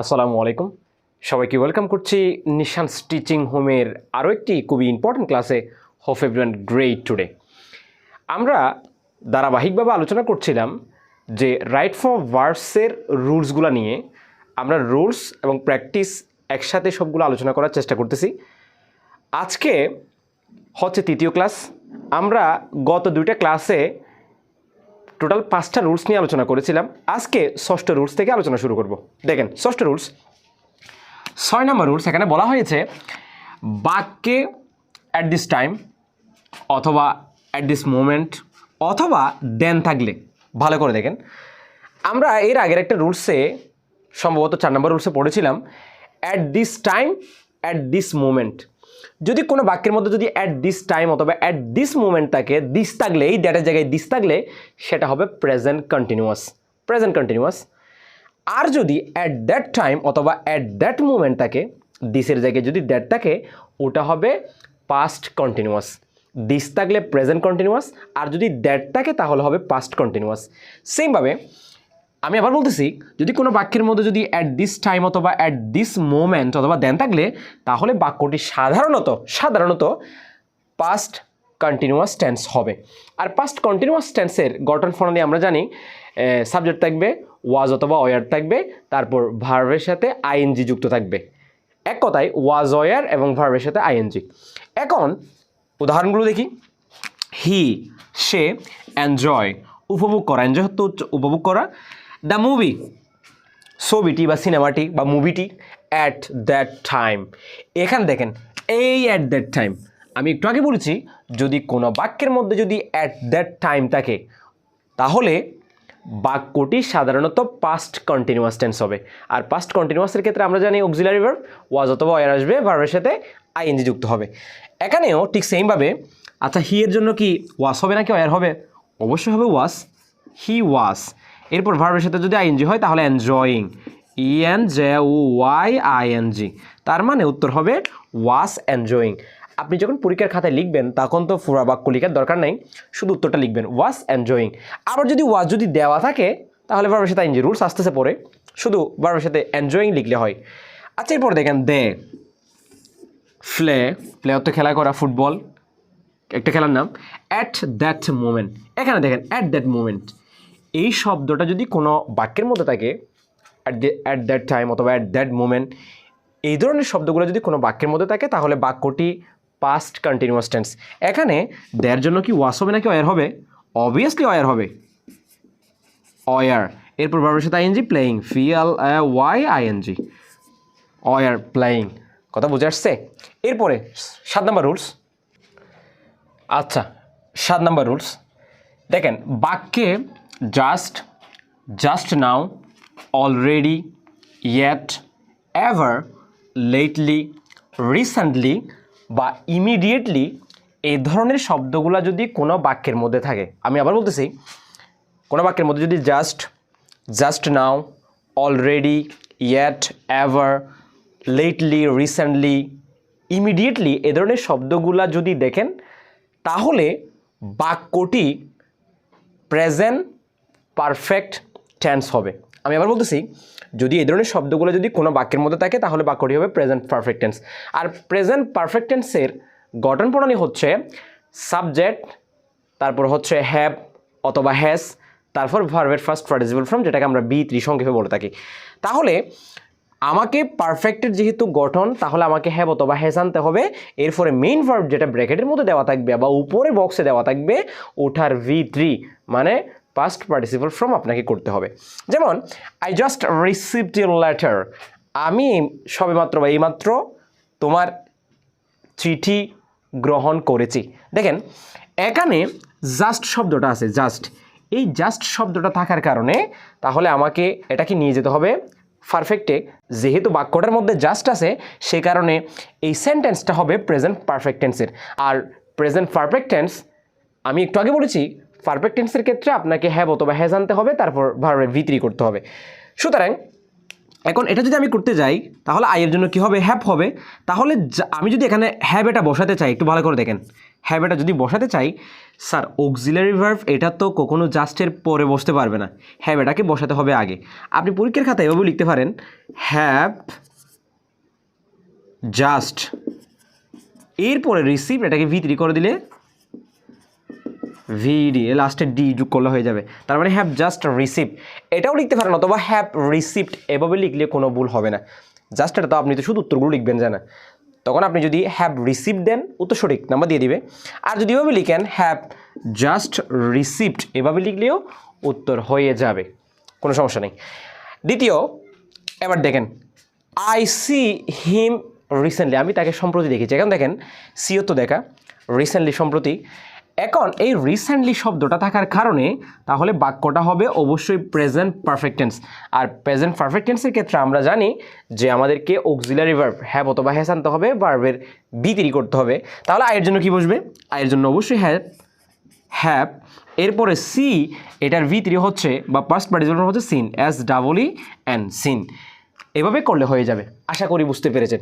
আসসালামু আলাইকুম। সবাইকে ওয়েলকাম করছি নিশান স্টিচিং হোমের আরও একটি খুবই ইম্পর্ট্যান্ট ক্লাসে হোপ এভরিওয়ান গ্রেট টুডে আমরা ধারাবাহিকভাবে আলোচনা করছিলাম যে রাইট ফর ভার্সের রুলসগুলো নিয়ে আমরা রুলস এবং প্র্যাকটিস একসাথে সবগুলো আলোচনা করার চেষ্টা করতেছি। আজকে হচ্ছে তৃতীয় ক্লাস আমরা গত দুইটা ক্লাসে টোটাল পাঁচটা রুলস নিয়ে আলোচনা করেছিলাম। আজকে ষষ্ঠ রুলস থেকে আলোচনা শুরু করব। দেখেন, ষষ্ঠ রুলস। ছয় নম্বর রুলস এখানে বলা হয়েছে, বাক্যে অ্যাট দিস টাইম অথবা অ্যাট দিস মোমেন্ট অথবা দেন থাকলে। ভালো করে দেখেন। আমরা এর আগের একটা রুলসে, সম্ভবত চার নম্বর রুলসে পড়েছিলাম at this time at this moment যদি কোনো বাক্যের মধ্যে যদি অ্যাট দিস টাইম অথবা অ্যাট দিস মোমেন্ট থাকে দিস থাকলে, এই ডেটার জায়গায় দিস থাকলে, সেটা হবে প্রেজেন্ট কন্টিনিউয়াস প্রেজেন্ট কন্টিনিউয়াস আর যদি অ্যাট দ্যাট টাইম অথবা অ্যাট দ্যাট মোমেন্ট থাকে দিসের জায়গায় যদি দ্যাট থাকে, ওটা হবে পাস্ট কন্টিনিউয়াস দিস থাকলে প্রেজেন্ট কন্টিনিউয়াস আর যদি দ্যাট থাকে, তাহলে হবে পাস্ট কন্টিনিউয়াস সেমভাবে আমি আবার বলতেছি, যদি কোনো বাক্যের মধ্যে যদি অ্যাট দিস টাইম অথবা অ্যাট দিস মোমেন্ট অথবা দেন থাকলে, তাহলে বাক্যটি সাধারণত সাধারণত পাস্ট কন্টিনিউয়াস টেন্স হবে। আর পাস্ট কন্টিনিউয়াস টেন্সের গঠন প্রণালী আমরা জানি সাবজেক্ট থাকবে ওয়াজ অথবা ওয়ার থাকবে, তারপর ভার্বের সাথে আইএনজি যুক্ত থাকবে। এক কথায় ওয়াজ ওয়ার এবং ভার্বের সাথে আইএনজি এখন উদাহরণগুলো দেখি। হি সে এনজয় উপভোগ করা এনজয় হচ্ছে উপভোগ করা। দ্য মুভি ছবিটি বা সিনেমাটি বা মুভিটি অ্যাট দ্যাট টাইম এখানে দেখেন, এই অ্যাট দ্যাট টাইম আমি একটু আগে বলেছি, যদি কোনো বাক্যের মধ্যে যদি অ্যাট দ্যাট টাইম থাকে, তাহলে বাক্যটি সাধারণত পাস্ট কন্টিনিউয়াস টেন্স হবে। আর পাস্ট কন্টিনিউয়াসের ক্ষেত্রে আমরা জানি অক্সিলারি ভার্ব ওয়াজ অথবা ওয়ার আসবে ভার্বের সাথে আইএনজি যুক্ত হবে। এখানেও ঠিক সেমভাবে আচ্ছা হি এর জন্য কি ওয়াস হবে নাকি ওয়ার হবে? অবশ্যই হবে ওয়াস হি ওয়াস এরপর ভার্বের সাথে যদি আইএনজি হয়, তাহলে enjoying E N J O Y I N G তার মানে উত্তর হবে ওয়াস এনজয়িং আপনি যখন পরীক্ষার খাতায় লিখবেন, তখন তো পুরা বাক্য লেখার দরকার নাই। শুধু উত্তরটা লিখবেন ওয়াস এনজয়িং আবার যদি ওয়াস যদি দেওয়া থাকে, তাহলে ভার্বের সাথে আইএনজি রুলস আসতেছে পরে। শুধু ভার্বের সাথে এনজয়িং লিখলে হয়। আচ্ছা এরপর দেখেন দে। ফ্লে প্লে অর্থ খেলা করা ফুটবল। একটা খেলার নাম। অ্যাট দ্যাট মোমেন্ট এখানে দেখেন অ্যাট দ্যাট মোমেন্ট এই শব্দটা যদি কোনো বাক্যের মধ্যে থাকে অ্যাট অ্যাট দ্যাট টাইম অথবা অ্যাট দ্যাট মোমেন্ট এই ধরনের শব্দগুলো যদি কোনো বাক্যের মধ্যে থাকে, তাহলে বাক্যটি পাস্ট কন্টিনিউয়াস টেন্স এখানে দেয়ার জন্য কি ওয়াস হবে নাকি অয়ার হবে? অবভিয়াসলি অয়ার হবে। অয়ার এরপর ভার্বের সাথে ING playing ফিএল Y ING were playing কথা বুঝে আসছে? এরপরে, সাত নাম্বার রুলস আচ্ছা সাত নাম্বার রুলস দেখেন, বাক্যে just just now already yet ever lately recently বা ইমিডিয়েটলি এই ধরনের শব্দগুলো যদি কোনো বাক্যের মধ্যে থাকে, আমি আবার বলতেছি, কোনো বাক্যের মধ্যে যদি just just now already yet ever lately recently immediately এ ধরনের শব্দগুলা যদি দেখেন, তাহলে বাক্যটি প্রেজেন্ট পারফেক্ট টেন্স হবে। আমি আবার বলতেছি, যদি এই ধরনের শব্দগুলো যদি কোনো বাক্যের মধ্যে থাকে, তাহলে বাক্যটি হবে প্রেজেন্ট পারফেক্ট টেন্স। আর প্রেজেন্ট পারফেক্ট টেন্সের গঠন প্রণালী হচ্ছে সাবজেক্ট, তারপর হচ্ছে হ্যাভ অথবা হ্যাস তারপর ভার্বের ফার্স্ট পার্টিসিপাল ফর্ম যেটাকে আমরা বি ত্রি সংক্ষেপে বলে থাকি। তাহলে আমাকে পারফেক্টের যেহেতু গঠন, তাহলে আমাকে হ্যাভ অথবা হ্যাজ আনতে হবে। এরপরে মেইন ভার্ব যেটা ব্র্যাকেটের মধ্যে দেওয়া থাকবে বা উপরে বক্সে দেওয়া থাকবে, ওঠার ভি থ্রি মানে পাস্ট পার্টিসিপাল ফর্ম আপনাকে করতে হবে। যেমন I just received your letter আমি সবেমাত্র বা এইমাত্র তোমার চিঠি গ্রহণ করেছি। দেখেন, এখানে জাস্ট শব্দটা আছে জাস্ট এই জাস্ট শব্দটা থাকার কারণে তাহলে আমাকে এটাকে নিয়ে যেতে হবে পারফেক্টে যেহেতু বাক্যটার মধ্যে জাস্ট আছে, সে কারণে এই সেন্টেন্সটা হবে প্রেজেন্ট পারফেক্ট টেন্সের আর প্রেজেন্ট পারফেক্ট টেন্স আমি একটু আগে বলেছি পারফেক্ট টেন্সের ক্ষেত্রে আপনাকে হ্যাভ অথবা হ্যাজ জানতে হবে, তারপর ভার্বের ভিতরি করতে হবে। সুতরাং, এখন এটা যদি আমি করতে যাই, তাহলে আইয়ের জন্য কি হবে? হ্যাপ হবে। তাহলে আমি যদি এখানে হ্যাব এটা বসাতে চাই, একটু ভালো করে দেখেন। হ্যাব এটা যদি বসাতে চাই স্যার অক্সিলারি ভার্ভ এটা তো কখনো জাস্টের পরে বসতে পারবে না। হ্যাব এটাকে বসাতে হবে আগে। আপনি পরীক্ষার খাতায় এভাবে লিখতে পারেন হ্যাভ জাস্ট এরপরে রিসিভ এটাকে ভি থ্রি করে দিলে ভিডি লাস্টে ডি যোগ করলে হয়ে যাবে। তার মানে হ্যাভ জাস্ট রিসিভ এটাও লিখতে পারেন, অথবা হ্যাভ রিসিভড এভাবে লিখলে কোনো ভুল হবে না। জাস্ট এটা তো আপনি তো শুধু উত্তরগুলো লিখবেন জানা তখন আপনি যদি হ্যাভ রিসিভ দেন, উত্তর সঠিক নাম্বার দিয়ে দিবে। আর যদি এভাবে লিখেন হ্যাভ জাস্ট রিসিভড এভাবে লিখলেও উত্তর হয়ে যাবে। কোনো সমস্যা নেই। দ্বিতীয়, এবার দেখেন আই সি হিম রিসেন্টলি আমি তাকে সম্প্রতি দেখেছি। এখন দেখেন সিও তো দেখা রিসেন্টলি সম্প্রতি এখন এই রিসেন্টলি শব্দটা থাকার কারণে তাহলে বাক্যটা হবে অবশ্যই প্রেজেন্ট পারফেক্ট টেন্স আর প্রেজেন্ট পারফেক্ট টেন্সের ক্ষেত্রে আমরা জানি যে আমাদেরকে অক্সিলারি ভার্ব হ্যাভ অথবা হ্যাস আনতে হবে ভার্বের বিতিরি করতে হবে। তাহলে আয়ের জন্য কি বসবে? আয়ের জন্য অবশ্যই হ্যাভ হ্যাভ এরপরে সি এটার ভি থ্রি হচ্ছে বা ফার্স্ট পার্টিসিপেন্ট হচ্ছে seen S double and seen এভাবে করলে হয়ে যাবে। আশা করি বুঝতে পেরেছেন।